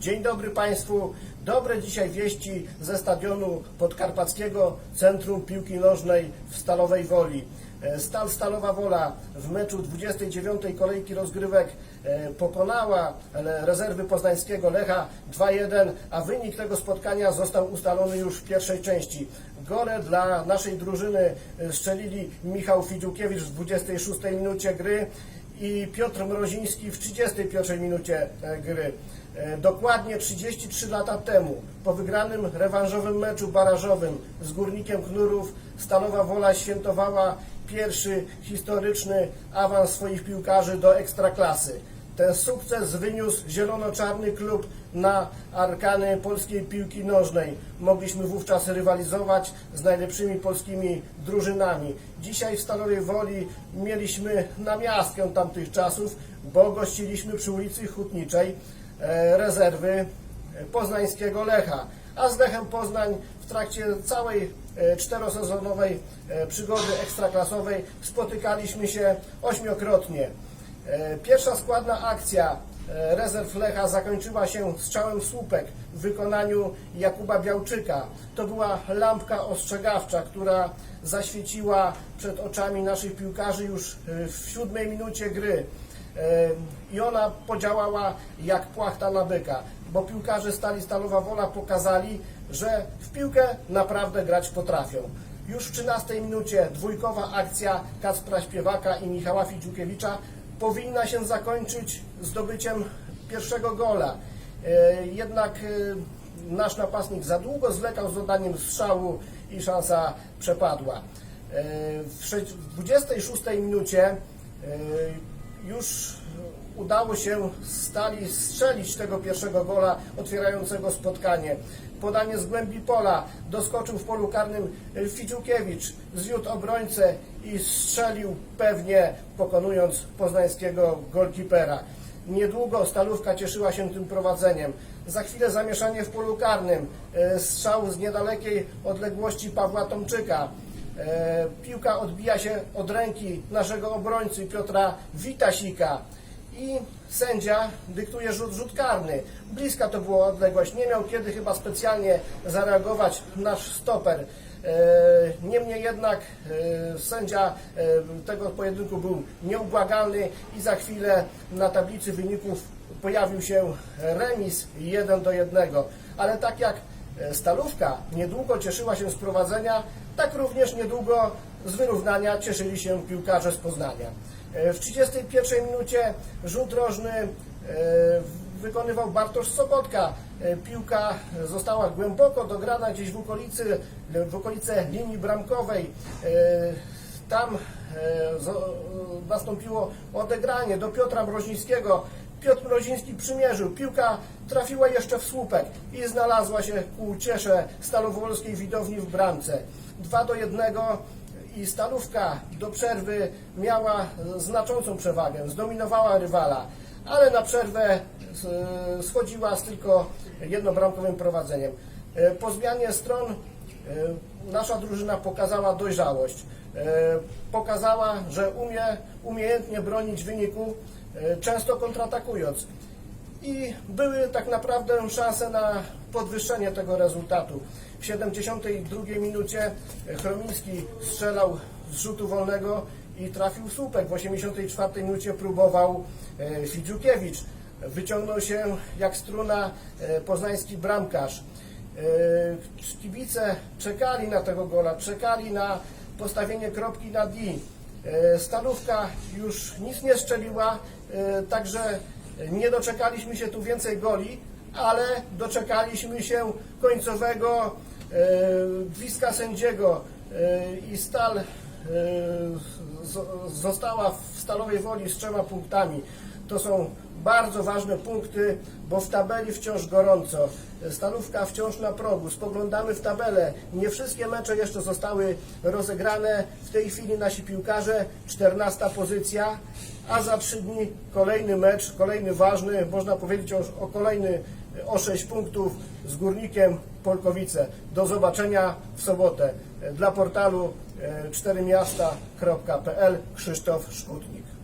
Dzień dobry Państwu. Dobre dzisiaj wieści ze stadionu podkarpackiego Centrum Piłki Nożnej w Stalowej Woli. E, Stal Stalowa Wola w meczu 29. kolejki rozgrywek e, pokonała e, rezerwy poznańskiego Lecha 2-1, a wynik tego spotkania został ustalony już w pierwszej części. Gole dla naszej drużyny strzelili Michał Fidziukiewicz w 26 minucie gry i Piotr Mroziński w 31 minucie e, gry. E, Dokładnie 33 lata temu, po wygranym rewanżowym meczu barażowym z Górnikiem Knurów, Stalowa Wola świętowała pierwszy historyczny awans swoich piłkarzy do Ekstraklasy. Ten sukces wyniósł zielono-czarny klub na arkany polskiej piłki nożnej. Mogliśmy wówczas rywalizować z najlepszymi polskimi drużynami. Dzisiaj w Stalowej Woli mieliśmy namiastkę tamtych czasów, bo gościliśmy przy ulicy Hutniczej e, rezerwy poznańskiego Lecha. A z Lechem Poznań w trakcie całej e, czterosezonowej e, przygody ekstraklasowej spotykaliśmy się ośmiokrotnie. E, Pierwsza składna akcja e, rezerw Lecha zakończyła się strzałem słupek w wykonaniu Jakuba Białczyka. To była lampka ostrzegawcza, która zaświeciła przed oczami naszych piłkarzy już e, w siódmej minucie gry. I ona podziałała jak płachta na byka, bo piłkarze Stali Stalowa Wola pokazali, że w piłkę naprawdę grać potrafią. Już w 13 minucie dwójkowa akcja Kacpra Śpiewaka i Michała Fidziukiewicza powinna się zakończyć zdobyciem pierwszego gola. E, Jednak e, nasz napastnik za długo zwlekał z oddaniem strzału i szansa przepadła. E, W sze- w 26 minucie już udało się Stali strzelić tego pierwszego gola otwierającego spotkanie. Podanie z głębi pola, doskoczył w polu karnym Fidziukiewicz, zwiódł obrońcę i strzelił pewnie pokonując poznańskiego golkipera. Niedługo Stalówka cieszyła się tym prowadzeniem. Za chwilę zamieszanie w polu karnym, e, strzał z niedalekiej odległości Pawła Tomczyka. E, Piłka odbija się od ręki naszego obrońcy Piotra Witasika i sędzia dyktuje rzut, rzut karny. Bliska to była odległość. Nie miał kiedy chyba specjalnie zareagować nasz stoper. E, Niemniej jednak e, sędzia e, tego pojedynku był nieubłagalny i za chwilę na tablicy wyników pojawił się remis 1 do 1. Ale tak jak Stalówka niedługo cieszyła się z prowadzenia, tak również niedługo z wyrównania cieszyli się piłkarze z Poznania. W 31 minucie rzut rożny wykonywał Bartosz Sobotka. E, Piłka została głęboko dograna gdzieś w okolicy, w okolice linii bramkowej. E, Tam e, nastąpiło odegranie do Piotra Mrozińskiego. Piotr Mroziński przymierzył. Piłka trafiła jeszcze w słupek i znalazła się ku ciesze stalowolskiej widowni w bramce. 2 do 1 i Stalówka do przerwy miała znaczącą przewagę, zdominowała rywala, ale na przerwę e, schodziła z tylko jednobramkowym prowadzeniem. E, Po zmianie stron e, nasza drużyna pokazała dojrzałość. Pokazała, że umie umiejętnie bronić wyniku, często kontratakując. I były tak naprawdę szanse na podwyższenie tego rezultatu. W 72 minucie Chromiński strzelał z rzutu wolnego i trafił słupek. W 84 minucie próbował e, Fidziukiewicz. Wyciągnął się jak struna e, poznański bramkarz. E, Kibice czekali na tego gola, czekali na postawienie kropki na D. E, Stalówka już nic nie strzeliła, e, także nie doczekaliśmy się tu więcej goli, ale doczekaliśmy się końcowego e, gwizdka sędziego e, i Stal e, została w Stalowej Woli z trzema punktami. To są bardzo ważne punkty, bo w tabeli wciąż gorąco. Stalówka wciąż na progu. Spoglądamy w tabelę. Nie wszystkie mecze jeszcze zostały rozegrane. W tej chwili nasi piłkarze 14 pozycja, a za trzy dni kolejny mecz, kolejny ważny, można powiedzieć o, o kolejny o 6 punktów z Górnikiem Polkowice. Do zobaczenia w sobotę. Dla portalu e, czterymiasta.pl Krzysztof Szkutnik.